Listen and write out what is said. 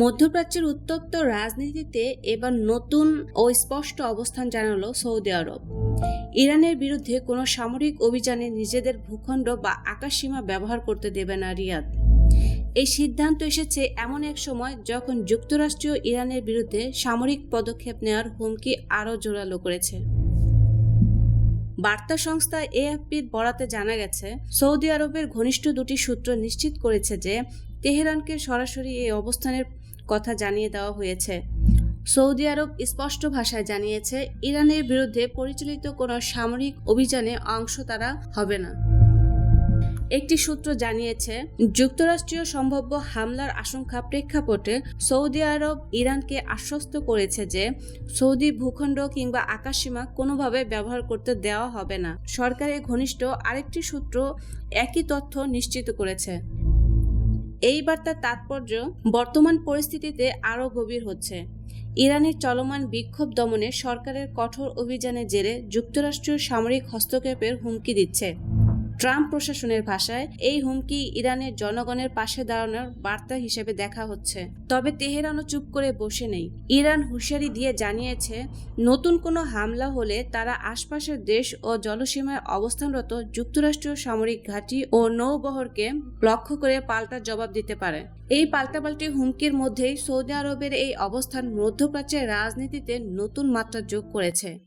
মধ্যপ্রাচ্যের উত্তপ্ত রাজনীতিতে এবার নতুন ও স্পষ্ট অবস্থান জানালো সৌদি আরব। ইরানের বিরুদ্ধে কোনো সামরিক অভিযানে নিজেদের ভূখণ্ড বা আকাশসীমা ব্যবহার করতে দেবে না রিয়াদ। এই সিদ্ধান্ত এসেছে এমন এক সময় যখন যুক্তরাষ্ট্রীয় ইরানের বিরুদ্ধে সামরিক পদক্ষেপ নেওয়ার হুমকি আরও জোরালো করেছে। বার্তা সংস্থা এএফপির বরাতে জানা গেছে, সৌদি আরবের ঘনিষ্ঠ দুটি সূত্র নিশ্চিত করেছে যে তেহরানকে সরাসরি এই অবস্থানের কথা জানিয়ে দেওয়া হয়েছে। সৌদি আরব স্পষ্ট ভাষায় জানিয়েছে, ইরানের বিরুদ্ধে পরিচালিত কোনো সামরিক অভিযানে অংশ তারা হবে না। একটি সূত্র জানিয়েছে, যুক্তরাষ্ট্রীয় সম্ভাব্য হামলার আশঙ্কা প্রেক্ষাপটে সৌদি আরব ইরানকে আশ্বস্ত করেছে যে, সৌদি ভূখণ্ড কিংবা আকাশসীমা কোনোভাবে ব্যবহার করতে দেওয়া হবে না। সরকারের ঘনিষ্ঠ আরেকটি সূত্র একই তথ্য নিশ্চিত করেছে। এই বার্তার তাৎপর্য বর্তমান পরিস্থিতিতে আরও গভীর হচ্ছে। ইরানের চলমান বিক্ষোভ দমনে সরকারের কঠোর অভিযানের জেরে যুক্তরাষ্ট্রীয় সামরিক হস্তক্ষেপের হুমকি দিচ্ছে। ট্রাম্প প্রশাসনের ভাষায় এই হুমকি ইরানের জনগণের পাশে দাঁড়ানোর বার্তা হিসেবে দেখা হচ্ছে। তবে তেহরানও চুপ করে বসে নেই। ইরান হুঁশিয়ারি দিয়ে জানিয়েছে, নতুন কোনো হামলা হলে তারা আশপাশের দেশ ও জলসীমায় অবস্থানরত যুক্তরাষ্ট্রীয় সামরিক ঘাঁটি ও নৌবহরকে লক্ষ্য করে পাল্টা জবাব দিতে পারে। এই পাল্টাপাল্টি হুমকির মধ্যেই সৌদি আরবের এই অবস্থান মধ্যপ্রাচ্যের রাজনীতিতে নতুন মাত্রা যোগ করেছে।